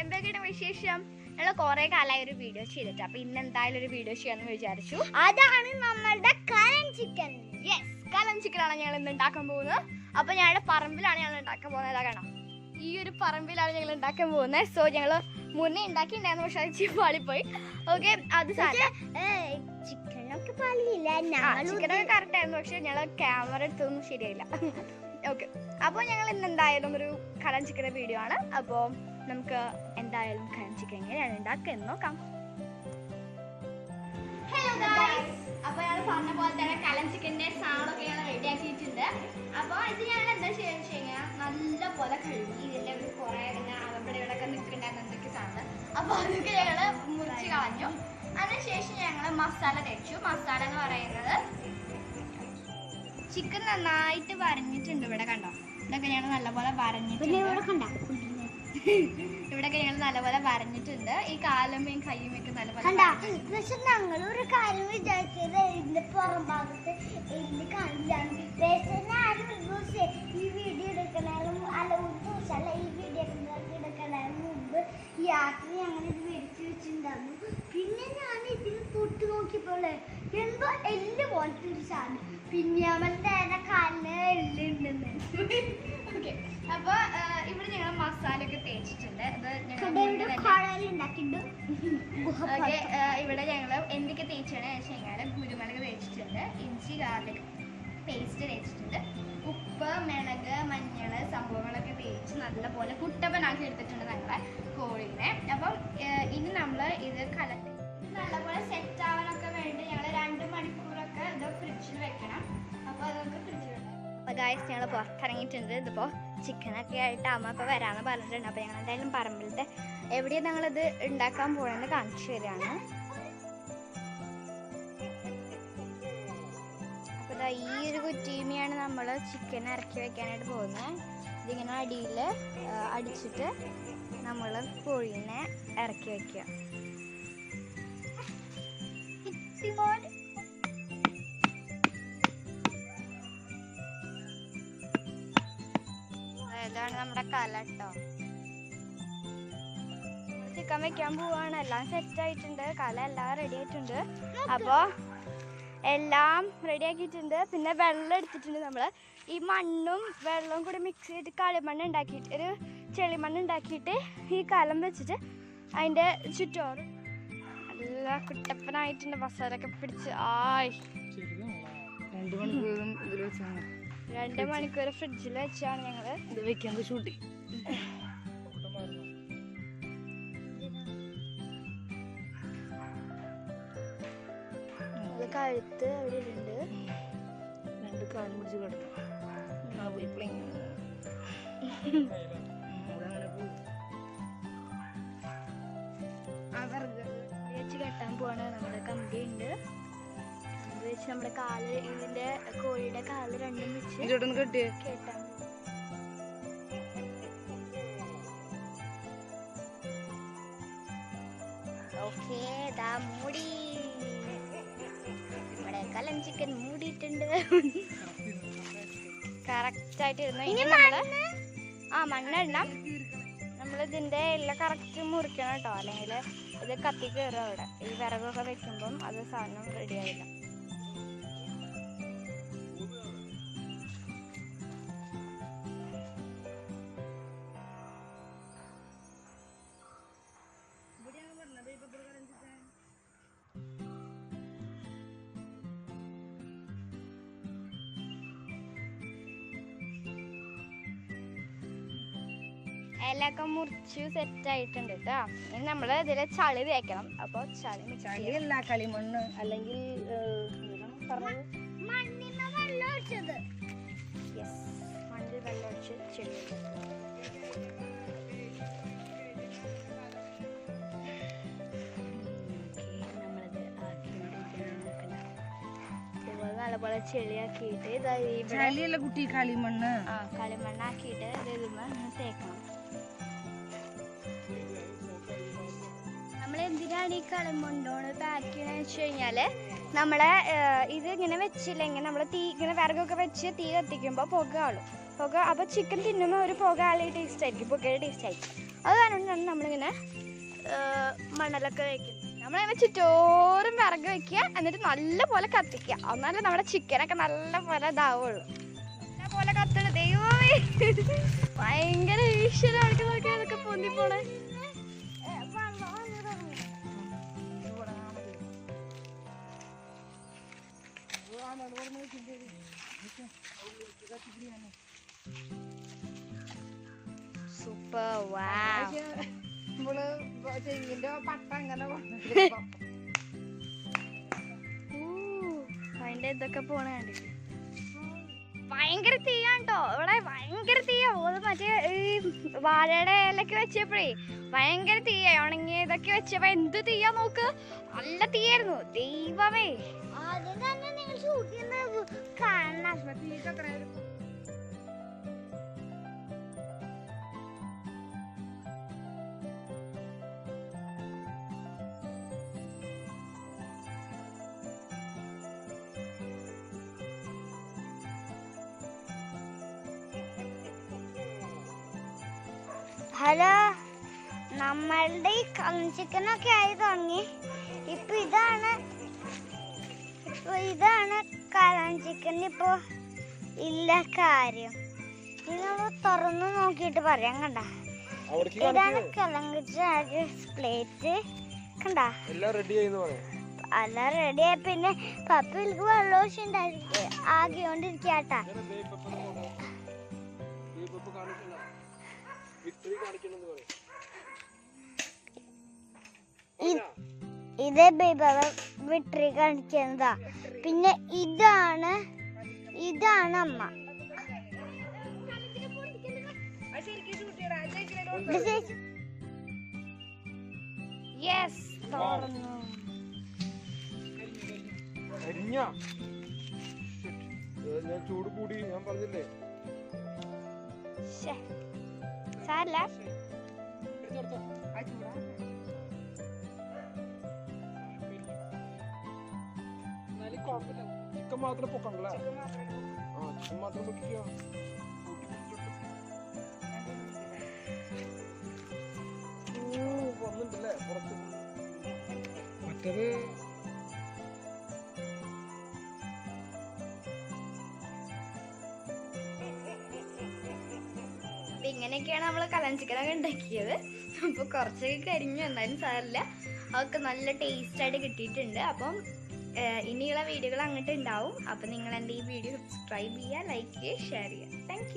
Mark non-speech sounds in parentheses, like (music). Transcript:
എന്തൊക്കെയാണ് വിശേഷം? ഞങ്ങൾ കുറെ കാലമായി ഒരു വീഡിയോ ചെയ്തിട്ട്. അപ്പൊ ഇന്ന് എന്തായാലും ഒരു വീഡിയോ ചെയ്യാന്ന് വിചാരിച്ചു. അതാണ് നമ്മളുടെ കലൻ ചിക്കൻ യെസ് ചിക്കൻ ആണ് ഞങ്ങൾ ഇന്ന് ഉണ്ടാക്കാൻ പോകുന്നത്. അപ്പൊ ഞങ്ങളുടെ പറമ്പിലാണ് ഞങ്ങൾ ഉണ്ടാക്കാൻ പോകുന്നത്. കാണാം. ഈ ഒരു പറമ്പിലാണ് ഞങ്ങൾ ഉണ്ടാക്കാൻ പോകുന്നത്. സോ ഞങ്ങൾ മുന്നേ ഉണ്ടാക്കിണ്ടായിരുന്നു പക്ഷെ അത് ചിപ്പാളിപ്പോയി ഓക്കെ അത് ചിക്കനൊക്കെ പാളിയില്ല. ചിക്കനൊക്കെ കറക്റ്റ് ആയിരുന്നു പക്ഷെ ഞങ്ങൾ ക്യാമറ എടുത്തൊന്നും ശരിയായില്ല. ഓക്കെ അപ്പോൾ ഞങ്ങൾ ഇന്ന് എന്തായാലും ഒരു കടൻ ചിക്കന്റെ വീഡിയോ ആണ്. അപ്പോൾ നമുക്ക് എന്തായാലും കടൻ ചിക്കൻ എങ്ങനെയാണ് ഉണ്ടാക്കുക എന്ന് നോക്കാം. ഹലോ ഗായ്സ് അപ്പോൾ ഞങ്ങൾ പറഞ്ഞ പോലെ തന്നെ കലൻ ചിക്കന്റെ സാധനമൊക്കെ ഞങ്ങൾ റെഡി ആക്കിയിട്ടുണ്ട്. അപ്പോൾ ഇത് ഞങ്ങൾ എന്താ ചെയ്യുക വെച്ച് കഴിഞ്ഞാൽ നല്ല പോലെ കഴുകി ഇതിന്റെ ഒരു കുറേ ഇങ്ങനെ അകപ്പടികളൊക്കെ നിൽക്കുന്നുണ്ടായിരുന്നു എന്തൊക്കെ സാധനം. അപ്പോൾ അതൊക്കെ ഞങ്ങൾ മുറിച്ച് കളഞ്ഞു. അതിനുശേഷം ഞങ്ങൾ മസാല തേച്ചു. മസാല എന്ന് പറയുന്നത് ചിക്കൻ നന്നായിട്ട് വരഞ്ഞിട്ടുണ്ട്. ഇവിടെ കണ്ടോ? ഇതൊക്കെ ഞങ്ങൾ നല്ലപോലെ വരഞ്ഞിട്ടുണ്ട്. (laughs) ഇവിടെയൊക്കെ ഞങ്ങൾ നല്ലപോലെ വരഞ്ഞിട്ടുണ്ട്. ഈ കാലമ്മയും കയ്യുമൊക്കെ ഒക്കെ നല്ലപോലെ പക്ഷെ ഞങ്ങൾ ഒരു കാര്യം വിചാരിച്ചത് ഇതിന്റെ പുറം ഭാഗത്ത് എല്ല് കാണില്ലാന്ന് പക്ഷേ ഞാൻ ഈ വീഡിയോ എടുക്കണേലും അല്ല ഒരു ദിവസം ഈ വീഡിയോ എടുക്കണേലും മുമ്പ് രാത്രി ഞങ്ങൾ ഇത് മേടിച്ച് വെച്ചിട്ടുണ്ടായിരുന്നു. പിന്നെ ഞാൻ ഇതിൽ തൊട്ട് നോക്കിയപ്പോൾ എന്തോ എല്ല് പോലത്തെ ഒരു സാധനം. പിന്നെ അവൻ നേരെ കാലിന് എല്ലുണ്ടെന്ന് ഓക്കെ അപ്പൊ ഇവിടെ ഞങ്ങൾ മസാല ഒക്കെ തേച്ചിട്ടുണ്ട് അത് ഇവിടെ ഓക്കെ ഞങ്ങൾ എന്തൊക്കെ തേച്ചാണ് വെച്ച് കഴിഞ്ഞാൽ കുരുമുളക് തേച്ചിട്ടുണ്ട് ഇഞ്ചി ഗാർലിക് പേസ്റ്റ് തേച്ചിട്ടുണ്ട്. ഉപ്പ് മിളക് മഞ്ഞൾ സംഭവങ്ങളൊക്കെ തേച്ച് നല്ലപോലെ കുട്ടപ്പനാക്കി എടുത്തിട്ടുണ്ട് ഞങ്ങളെ കോഴിനെ. അപ്പം ഇനി നമ്മൾ ഇത് കലത്തി ഇത് നല്ലപോലെ സെറ്റ് ആവാനൊക്കെ വേണ്ടി ഞങ്ങൾ രണ്ട് മണിക്കൂറൊക്കെ ഫ്രിഡ്ജിൽ വെക്കണം. അപ്പോൾ ഫ്രിഡ്ജിൽ അപ്പോൾ ഗായ്സ് ഞങ്ങൾ പുറത്തിറങ്ങിയിട്ടുണ്ട്. ഇതിപ്പോൾ ചിക്കനൊക്കെ ആയിട്ട് അമ്മ ഇപ്പോൾ വരാന്ന് പറഞ്ഞിട്ടുണ്ട്. അപ്പോൾ ഞങ്ങൾ എന്തായാലും പറമ്പിലത്തെ എവിടെയാണ് ഞങ്ങളിത് ഉണ്ടാക്കാൻ പോകണമെന്ന് കാണിച്ചു തരാണ്. അപ്പോൾ ഈ ഒരു കുറ്റീമയാണ് നമ്മൾ ചിക്കൻ ഇറക്കി വെക്കാനായിട്ട് പോകുന്നത് ഇതിങ്ങനെ അടിയിൽ അടിച്ചിട്ട് നമ്മൾ കോഴീനെ ഇറക്കി വെക്കുക. ഇതാണ് നമ്മുടെ കല കേട്ടോ. ചിക്കൻ വെക്കാൻ പോവാണ്. എല്ലാം സെറ്റ് ആയിട്ടുണ്ട്. കല എല്ലാം റെഡി ആയിട്ടുണ്ട്. അപ്പോൾ എല്ലാം റെഡി ആക്കിയിട്ടുണ്ട്. പിന്നെ വെള്ളം എടുത്തിട്ടുണ്ട് നമ്മൾ ഈ മണ്ണും വെള്ളവും കൂടി മിക്സ് ചെയ്തിട്ട് കളിമണ്ണ് ഉണ്ടാക്കിയിട്ട് ഒരു ചെളിമണ്ണ് ഉണ്ടാക്കിയിട്ട് ഈ കലം വെച്ചിട്ട് അതിന്റെ ചുറ്റോറ്. നല്ല കുട്ടപ്പനായിട്ടുണ്ട്. മസാലൊക്കെ പിടിച്ച്. ആയി. രണ്ട് മണിക്കൂർ ഫ്രിഡ്ജിൽ വെച്ചാണ് ഞങ്ങൾ ഇത് വെക്കാൻ ഷൂട്ടി. അത് കഴുത്ത് അവിടെ ഉണ്ട് രണ്ട് കാലും പിടിച്ച് കിടന്നു. അതങ്ങനെ കെട്ടാൻ പോവാണ്. നമ്മുടെ കമ്പി ഉണ്ട്. വെച്ച് നമ്മുടെ കാൽ ഇതിന്റെ കോഴിയുടെ കാൽ രണ്ടും വെച്ച് കെട്ടിയേ? കെട്ടാൻ ഓക്കെ ദാ മൂടി. നമ്മുടെ കലം ചിക്കൻ മൂടിയിട്ടുണ്ട്. കറക്റ്റ് ആയിട്ട് ഇരുന്നു? ഇനി നമ്മൾ ആ മണ്ണിടണം നമ്മൾ ഇതിന്റെ എല്ലാം കറക്റ്റ് മുറിക്കണം കേട്ടോ. അല്ലെങ്കിൽ ഇത് കത്തി കയറും അവിടെ. ഈ വിറകൊക്കെ വെക്കുമ്പം അത് സാധനം റെഡി ആയില്ല. ഇലയൊക്കെ മുറിച്ച് സെറ്റ് ആയിട്ടുണ്ട് കേട്ടോ ഇനി നമ്മൾ ഇതിലെ ചളി തേക്കണം. അപ്പോൾ ചളി ചളിയല്ല കളിമണ്ണ് അല്ലെങ്കിൽ. മണ്ണിൽ വെള്ളം ഒഴിച്ച് ചെടി നല്ലപോലെ ചെളിയാക്കിയിട്ട് കളിമണ്ണ്. ആ കളിമണ്ണാക്കിയിട്ട് ഇത് എന്തിനാണ് ഈ കളിമണ്ണോട് പാക്ക് ചെയ്യണമെന്ന് വെച്ച് കഴിഞ്ഞാൽ നമ്മളെ ഇത് ഇങ്ങനെ വെച്ചില്ലെങ്കിൽ നമ്മൾ തീ ഇങ്ങനെ വിറകൊക്കെ വെച്ച് തീ കത്തിക്കുമ്പോൾ പുക ആളും. പുക അപ്പോൾ ചിക്കൻ തിന്നുമ്പോൾ ഒരു പുക ആളി ടേസ്റ്റ് ആയിരിക്കും പുകയുടെ ടേസ്റ്റ് ആയിരിക്കും. അത് കാരണമാണ് നമ്മളിങ്ങനെ മണലൊക്കെ വെക്കുന്നത് നമ്മളിങ്ങനെ ചുറ്റോറും വിറക് വെക്കുക എന്നിട്ട് നല്ല പോലെ കത്തിക്കുക. എന്നാലും നമ്മുടെ ചിക്കനൊക്കെ നല്ല പോലെ ഇതാവുള്ളൂ. നല്ല പോലെ കത്തണ. ദൈവമേ. (laughs) ഭയങ്കര ഈശ്വരം നോക്കി അതൊക്കെ പൊന്തി സൂപ്പർ വാ നമ്മൾ തെങ്ങിന്റെ പട്ട അങ്ങനെ. അതിന്റെ ഇതൊക്കെ പോണ കണ്ടില്ലേ? ഭയങ്കര തീയാണ്ടോ ഇവിടെ ഭയങ്കര തീയാ. അത് മറ്റേ ഈ വാഴയുടെ ഇലൊക്കെ വെച്ചപ്പോഴേ ഭയങ്കര തീയ. ഉണങ്ങിയ ഇതൊക്കെ വെച്ചപ്പോ എന്ത് തീയാ നോക്ക്? നല്ല തീയായിരുന്നു. ദൈവമേ. ആദ്യം തന്നെ ഷൂട്ട് ചെയ്യുന്നത് കാണണം എത്ര വരും? ഹലോ നമ്മളുടെ ഈ കഞ്ചിക്കനൊക്കെ ആയി തുടങ്ങി ഇപ്പൊ ഇതാണ് ഇതാണ് കലം ചിക്കൻ ഇപ്പൊ ഇല്ല കാര്യം. നിങ്ങൾ തുറന്നു നോക്കിയിട്ട് പറയാം കണ്ട. ഇതാണ്. കലങ്കിച്ച പ്ലേറ്റ്. കണ്ട? എല്ലാം റെഡി എല്ലാം അല്ല റെഡിയായി പിന്നെ പപ്പിൽക്ക് വെള്ളമൊഴിച്ച് ഉണ്ടായിരിക്കും ആകിയോണ്ടിരിക്കാട്ടാ. ഇങ്ങനെ ദീപപ്പം കൊണ്ട്. ദീപപ്പം കാണിക്കണ്ട. വിക്ടറി കാണിക്കണമെന്ന് പറയും. ഇത് ബൈബവ വിട്രി കാണിക്കുന്നതാ പിന്നെ ഇതാണ് ഇതാണ് അമ്മ യെസ് തുറന്നു ഞാൻ ചൂട് കൂടി ഞാൻ പറഞ്ഞില്ലേ. സാരല്ല എടുത്തെടുത്തോ. ആ ചൂടാ. ചിക്കൻ മാത്രം പൊക്കണല്ലേ. ആ ചിക്കൻ മാത്രം പൊക്കിക്കോ. വന്നിട്ടുണ്ടല്ലേ പുറത്ത്. മറ്റത് ഇങ്ങനെയൊക്കെയാണ് നമ്മൾ കലഞ്ചിക്കനൊക്കെ ഉണ്ടാക്കിയത്. അപ്പൊ കുറച്ചൊക്കെ കരിഞ്ഞു എന്നാലും സാരമില്ല. അതൊക്കെ നല്ല ടേസ്റ്റ് ആയിട്ട് കിട്ടിയിട്ടുണ്ട്. അപ്പം ഇനിയുള്ള വീഡിയോകൾ അങ്ങോട്ട് ഉണ്ടാവും. അപ്പോൾ നിങ്ങൾ എന്റെ ഈ വീഡിയോ സബ്സ്ക്രൈബ് ചെയ്യുക ലൈക്ക് ചെയ്യുക ഷെയർ ചെയ്യുക. താങ്ക്